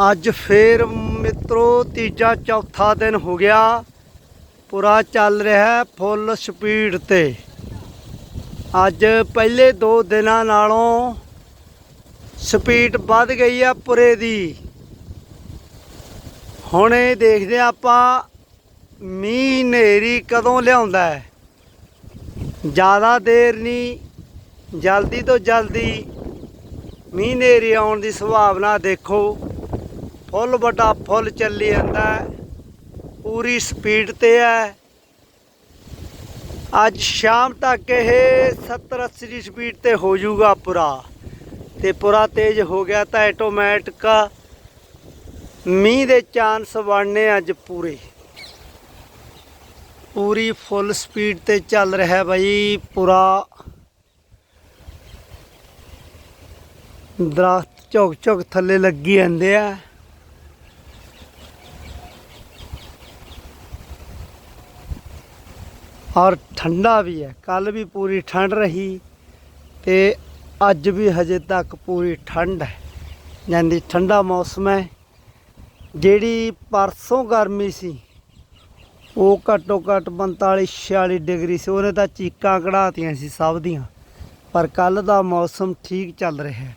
ਅੱਜ ਫੇਰ ਮਿੱਤਰੋ ਤੀਜਾ ਚੌਥਾ ਦਿਨ ਹੋ ਗਿਆ। ਪੂਰਾ ਚੱਲ ਰਿਹਾ ਫੁੱਲ ਸਪੀਡ ਤੇ। ਅੱਜ ਪਹਿਲੇ ਦੋ ਦਿਨਾਂ ਨਾਲੋਂ ਸਪੀਡ ਵੱਧ ਗਈ ਆ ਪੁਰੇ ਦੀ। ਹੁਣ ਇਹ ਦੇਖਦੇ ਹਾਂ ਆਪਾਂ ਮੀਂਹ ਨੇਰੀ ਕਦੋਂ ਲਿਆਉਂਦਾ ਹੈ। ਜ਼ਿਆਦਾ ਦੇਰ ਨਹੀਂ, ਜਲਦੀ ਤੋਂ ਜਲਦੀ ਮੀਂਹ ਨੇਰੀ ਆਉਣ ਦੀ ਸੰਭਾਵਨਾ ਦੇਖੋ। ਫੁੱਲ ਵੱਡਾ ਫੁੱਲ ਚੱਲੀ ਜਾਂਦਾ ਪੂਰੀ ਸਪੀਡ ਤੇ ਹੈ। ਅੱਜ ਸ਼ਾਮ ਤੱਕ ਇਹ 70 80 ਦੀ ਸਪੀਡ ਤੇ ਹੋ ਜਾਊਗਾ ਪੂਰਾ। ਤੇ ਪੂਰਾ ਤੇਜ਼ ਹੋ ਗਿਆ ਤਾਂ ਆਟੋਮੈਟਿਕ ਮੀਂਹ ਦੇ ਚਾਂਸ ਬਣਨੇ ਅੱਜ ਪੂਰੇ। ਪੂਰੀ ਫੁੱਲ ਸਪੀਡ ਤੇ ਚੱਲ ਰਿਹਾ ਬਾਈ ਪੂਰਾ। ਦਰਖਤ ਝੁਕ ਝੁਕ ਥੱਲੇ ਲੱਗੀ ਜਾਂਦੇ ਆ। ਔਰ ਠੰਡਾ ਵੀ ਹੈ। ਕੱਲ ਵੀ ਪੂਰੀ ਠੰਡ ਰਹੀ ਤੇ ਅੱਜ ਵੀ ਹਜੇ ਤੱਕ ਪੂਰੀ ਠੰਡ ਹੈ। ਜਾਂਦੀ ਠੰਡਾ ਮੌਸਮ ਹੈ। ਜਿਹੜੀ ਪਰਸੋਂ ਗਰਮੀ ਸੀ, ਉਹ ਘੱਟੋ ਘੱਟ 45 46 ਡਿਗਰੀ ਸੀ। ਉਹਨੇ ਤਾਂ ਚੀਕਾਂ ਕਢਾਤੀਆਂ ਸੀ ਸਭ ਦੀਆਂ। ਪਰ ਕੱਲ ਦਾ ਮੌਸਮ ਠੀਕ ਚੱਲ ਰਿਹਾ ਹੈ।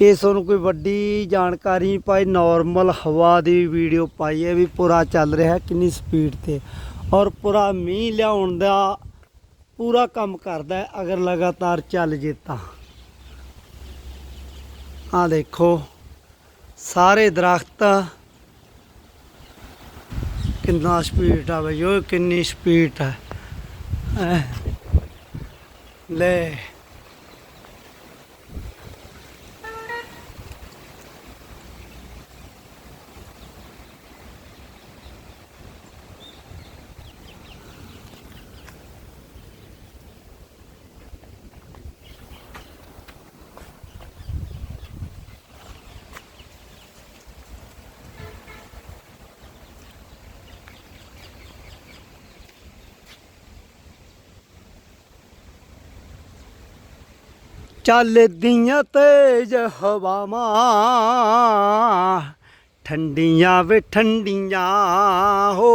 ਇਹ ਤੁਹਾਨੂੰ ਕੋਈ ਵੱਡੀ ਜਾਣਕਾਰੀ ਨਹੀਂ ਪਾਈ। ਨਾਰਮਲ ਹਵਾ ਦੀ ਵੀਡੀਓ ਪਾਈ ਹੈ ਵੀ ਪੂਰਾ ਚੱਲ ਰਿਹਾ ਕਿੰਨੀ ਸਪੀਡ ਤੇ ਔਰ ਪੂਰਾ ਮੀਂਹ ਲਿਆਉਣ ਦਾ ਪੂਰਾ ਕੰਮ ਕਰਦਾ ਅਗਰ ਲਗਾਤਾਰ ਚੱਲ ਜੇ ਤਾਂ। ਆ ਦੇਖੋ, ਸਾਰੇ ਦਰਖਤ ਕਿੰਨਾ ਸਪੀਡ ਆ ਬਈ ਉਹ ਕਿੰਨੀ ਸਪੀਡ ਹੈ। ਲੈ। ਚੱਲਦੀਆਂ ਤੇਜ ਹਵਾਵਾਂ ਠੰਡੀਆਂ ਵੇ ਠੰਡੀਆਂ ਹੋ।